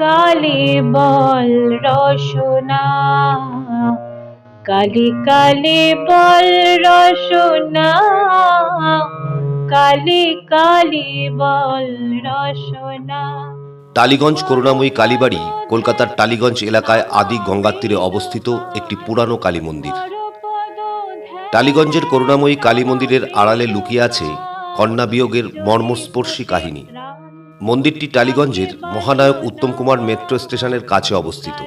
কালি বল রসনা, কালি কালি বল রসনা, কালি কালি বল রসনা। টালিগঞ্জ করুণাময়ী কালীবাড়ি, কলকাতার টালিগঞ্জ এলাকায় আদি গঙ্গার তীরে অবস্থিত একটি পুরানো কালী মন্দির। টালিগঞ্জের করুণাময়ী কালী মন্দিরের আড়ালে লুকিয়ে আছে কন্যা বিয়োগের মর্মস্পর্শী কাহিনী। মন্দিরটি টালিগঞ্জের মহানায়ক উত্তম কুমার মেট্রো স্টেশনের কাছে অবস্থিত।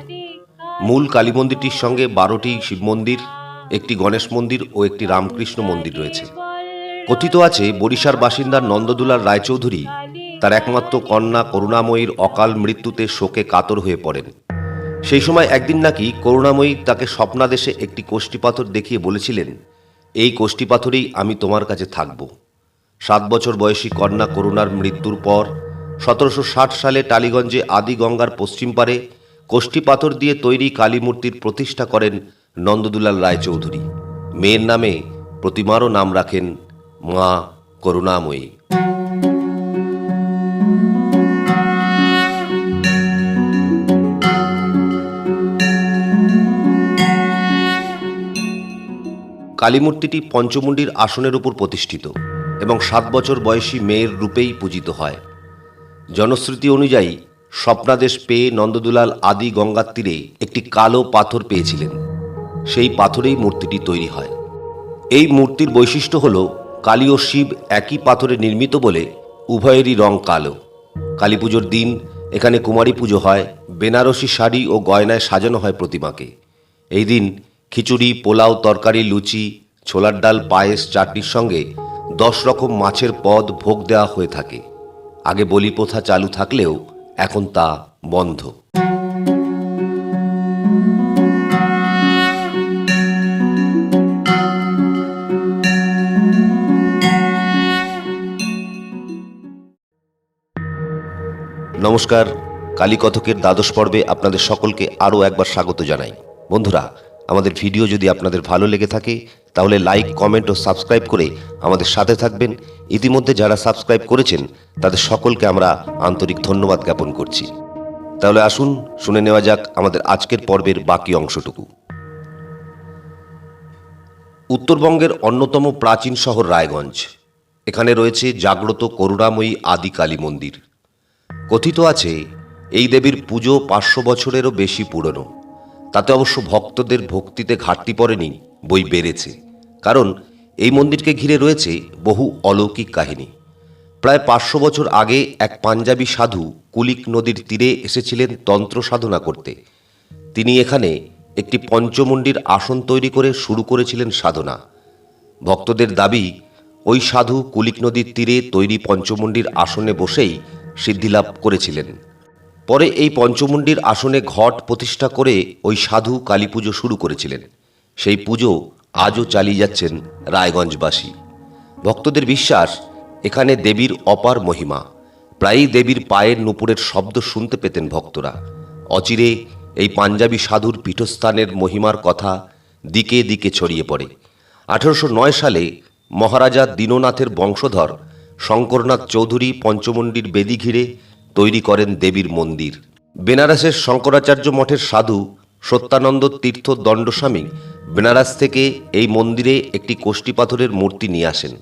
মূল কালী মন্দিরটির সঙ্গে বারোটি শিব মন্দির, একটি গণেশ মন্দির ও একটি রামকৃষ্ণ মন্দির রয়েছে। কথিত আছে, বরিশার বাসিন্দা নন্দদুলার রায়চৌধুরী তার একমাত্র কন্যা করুণাময়ীর অকাল মৃত্যুতে শোকে কাতর হয়ে পড়েন। সেই সময় একদিন নাকি করুণাময়ী তাকে স্বপ্নাদেশে একটি কোষ্ঠী পাথর দেখিয়ে বলেছিলেন, এই কোষ্ঠী পাথরেই আমি তোমার কাছে থাকব। সাত বছর বয়সী কন্যা করুণার মৃত্যুর পর সতেরোশো ষাট সালে টালিগঞ্জে আদি গঙ্গার পশ্চিম পারে কোষ্ঠী পাথর দিয়ে তৈরি কালী মূর্তির প্রতিষ্ঠা করেন নন্দদুলাল রায়চৌধুরী। মেয়ের নামে প্রতিমারও নাম রাখেন মা করুণাময়ী। কালীমূর্তিটি পঞ্চমুণ্ডির আসনের উপর প্রতিষ্ঠিত এবং সাত বছর বয়সী মেয়ের রূপেই পূজিত হয়। জনশ্রুতি অনুযায়ী, স্বপ্নাদেশ পেয়ে নন্দদুলাল আদি গঙ্গার তীরে একটি কালো পাথর পেয়েছিলেন। সেই পাথরেই মূর্তিটি তৈরি হয়। এই মূর্তির বৈশিষ্ট্য হল, কালী ও শিব একই পাথরে নির্মিত বলে উভয়েরই রং কালো। কালী পুজোর দিন এখানে কুমারী পুজো হয়, বেনারসি শাড়ি ও গয়নায় সাজানো হয় প্রতিমাকে। এই দিন খিচুড়ি, পোলাও, তরকারি, লুচি, ছোলার ডাল, পায়েস, চাটনির সঙ্গে দশ রকম মাছের পদ ভোগ দেওয়া হয়ে থাকে। আগে বলি প্রথা চালু থাকলেও এখন তা বন্ধ। নমস্কার, কালীকথকের দ্বাদশ পর্বে আপনাদের সকলকে আরও একবার স্বাগত জানাই। বন্ধুরা, আমাদের ভিডিও যদি আপনাদের ভালো লেগে থাকে তাহলে লাইক কমেন্ট ও সাবস্ক্রাইব করে আমাদের সাথে থাকবেন। ইতিমধ্যে যারা সাবস্ক্রাইব করেছেন, তাদের সকলকে আমরা আন্তরিক ধন্যবাদ জ্ঞাপন করছি। তাহলে আসুন, শুনে নেওয়া যাক আমাদের আজকের পর্বের বাকি অংশটুকু। উত্তরবঙ্গের অন্যতম প্রাচীন শহর রায়গঞ্জ। এখানে রয়েছে জাগ্রত করুণাময়ী আদি কালী মন্দির। কথিত আছে, এই দেবীর পুজো পাঁচশো বছরেরও বেশি পুরনো। তাতে অবশ্য ভক্তদের ভক্তিতে ঘাটতি পড়েনি। বই বেড়েছে। কারণ এই মন্দিরকে ঘিরে রয়েছে বহু অলৌকিক কাহিনী। প্রায় পাঁচশো বছর আগে এক পাঞ্জাবি সাধু কুলিক নদীর তীরে এসেছিলেন তন্ত্র সাধনা করতে। তিনি এখানে একটি পঞ্চমুণ্ডির আসন তৈরি করে শুরু করেছিলেন সাধনা। ভক্তদের দাবি, ওই সাধু কুলিক নদীর তীরে তৈরি পঞ্চমুণ্ডির আসনে বসেই সিদ্ধিলাভ করেছিলেন। পরে এই পঞ্চমুণ্ডির আসনে ঘট প্রতিষ্ঠা করে ওই সাধু কালী পুজো শুরু করেছিলেন। সেই পুজো আজও চালিয়ে যাচ্ছেন রায়গঞ্জবাসী। ভক্তদের বিশ্বাস, এখানে দেবীর অপার মহিমা। প্রায়ই দেবীর পায়ের নুপুরের শব্দ শুনতে পেতেন ভক্তরা। অচিরে এই পাঞ্জাবি সাধুর পীঠস্থানের মহিমার কথা দিকে দিকে ছড়িয়ে পড়ে। আঠারোশো সালে মহারাজা দীননাথের বংশধর শঙ্করনাথ চৌধুরী পঞ্চমন্ডির বেদি ঘিরে তৈরি করেন দেবীর মন্দির। বেনারসের শঙ্করাচার্য মঠের সাধু সত্যানন্দ তীর্থ দণ্ডস্বামী বেনারস থেকে এই মন্দিরে একটি কোষ্ঠী পাথরের মূর্তি নিয়ে আসেন।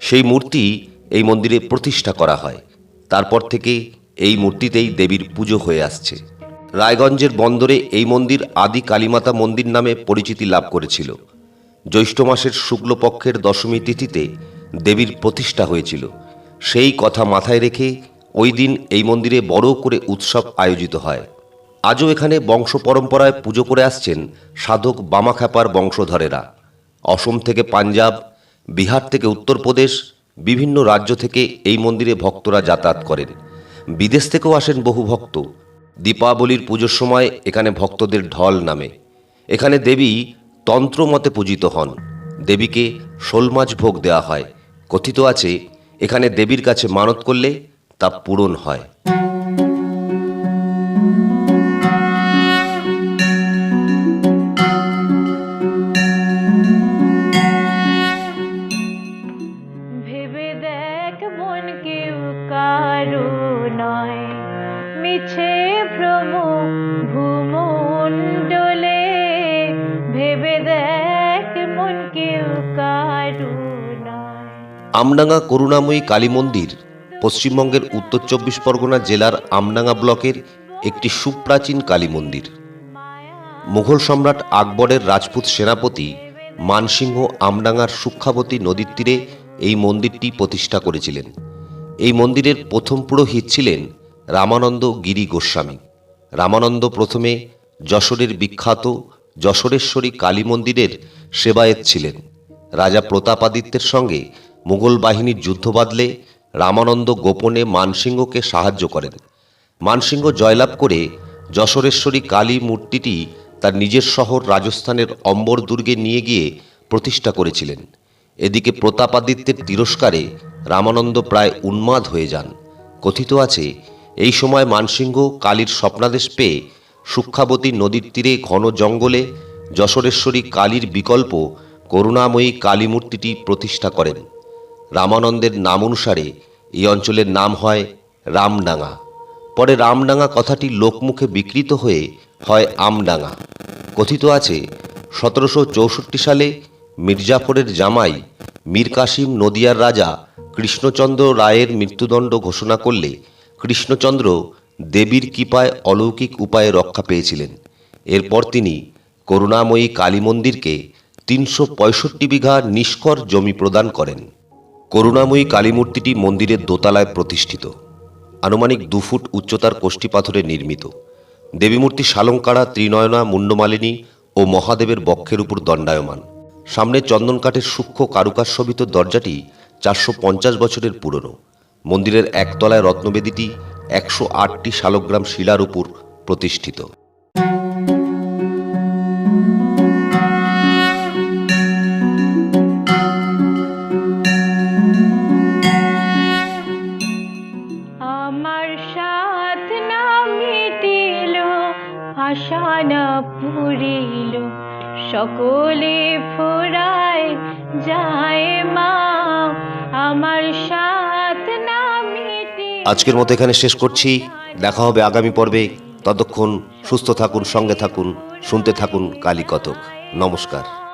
সেই মূর্তি এই মন্দিরে প্রতিষ্ঠা করা হয়। তারপর থেকে এই মূর্তিতেই দেবীর পুজো হয়ে আসছে। রায়গঞ্জের বন্দরে এই মন্দির আদি কালীমাতা মন্দির নামে পরিচিতি লাভ করেছিল। জ্যৈষ্ঠ মাসের শুক্লপক্ষের দশমী তিথিতে দেবীর প্রতিষ্ঠা হয়েছিল। সেই কথা মাথায় রেখে ওই দিন এই মন্দিরে বড় করে উৎসব আয়োজিত হয়। আজও এখানে বংশ পরম্পরায় পুজো করে আসছেন সাধক বামাখ্যাপার বংশধরেরা। অসম থেকে পাঞ্জাব, বিহার থেকে উত্তরপ্রদেশ, বিভিন্ন রাজ্য থেকে এই মন্দিরে ভক্তরা যাতায়াত করেন। বিদেশ থেকেও আসেন বহু ভক্ত। দীপাবলির পুজোর সময় এখানে ভক্তদের ঢল নামে। এখানে দেবী তন্ত্রমতে পূজিত হন। দেবীকে শোল মাছ ভোগ দেওয়া হয়। কথিত আছে, এখানে দেবীর কাছে মানত করলে তা পূরণ হয়। নয়। মিছে ভ্রম ভূমণ্ডলে, ভেবে দেখ মন কেউ কারু আমডাঙ্গা করুণাময়ী কালী মন্দির পশ্চিমবঙ্গের উত্তর চব্বিশ পরগনা জেলার আমডাঙ্গা ব্লকের একটি সুপ্রাচীন কালী মন্দির। মুঘল সম্রাট আকবরের রাজপুত সেনাপতি মানসিংহ আমডাঙ্গার সুক্ষাবতী নদীর তীরে এই মন্দিরটি প্রতিষ্ঠা করেছিলেন। এই মন্দিরের প্রথম পুরোহিত ছিলেন রামানন্দ গিরি গোস্বামী। রামানন্দ প্রথমে যশোরের বিখ্যাত যশোরেশ্বরী কালী মন্দিরের সেবায়েত ছিলেন। রাজা প্রতাপাদিত্যের সঙ্গে মুঘল বাহিনীর যুদ্ধ বাঁধলে রামানন্দ গোপনে মানসিংহকে সাহায্য করেন। মানসিংহ জয়লাভ করে যশোরেশ্বরী কালী মূর্তিটি তার নিজের শহর রাজস্থানের অম্বর দুর্গে নিয়ে গিয়ে প্রতিষ্ঠা করেছিলেন। এদিকে প্রতাপাদিত্যের তিরস্কারে রামানন্দ প্রায় উন্মাদ হয়ে যান। কথিত আছে, এই সময় মানসিংহ কালীর স্বপ্নাদেশ পেয়ে সুক্ষাবতী নদীর তীরে ঘন জঙ্গলে যশোরেশ্বরী কালীর বিকল্প করুণাময়ী কালী মূর্তিটি প্রতিষ্ঠা করেন। রামানন্দের নাম অনুসারে এই অঞ্চলের নাম হয় রামডাঙ্গা। পরে রামডাঙ্গা কথাটি লোকমুখে বিকৃত হয়ে হয় আমডাঙ্গা। কথিত আছে, সতেরোশো চৌষট্টি সালে মির্জাফরের জামাই মীর কাসিম নদিয়ার রাজা কৃষ্ণচন্দ্র রায়ের মৃত্যুদণ্ড ঘোষণা করলে কৃষ্ণচন্দ্র দেবীর কৃপায় অলৌকিক উপায়ে রক্ষা পেয়েছিলেন। এরপর তিনি করুণাময়ী কালী মন্দিরকে তিনশো পঁয়ষট্টি বিঘা নিষ্কর জমি প্রদান করেন। করুণাময়ী কালীমূর্তিটি মন্দিরের দোতলায় প্রতিষ্ঠিত। আনুমানিক দু ফুট উচ্চতার কোষ্ঠী পাথরে নির্মিত। দেবীমূর্তি শালঙ্কারা ত্রিনয়না, মুন্ডমালিনী ও মহাদেবের বক্ষের উপর দণ্ডায়মান। সামনে চন্দন কাঠের সূক্ষ্ম কারুকাশ্যবিত দরজাটি চারশো পঞ্চাশ বছরের পুরনো। মন্দিরের একতলায় রত্নবেদীটি একশো আটটি শালগ্রাম শিলার উপর প্রতিষ্ঠিত। আজকের মতো এখানে শেষ করছি। দেখা হবে আগামী পর্বে। ততক্ষণ সুস্থ থাকুন, সঙ্গে থাকুন, শুনতে থাকুন কালী কতক। নমস্কার।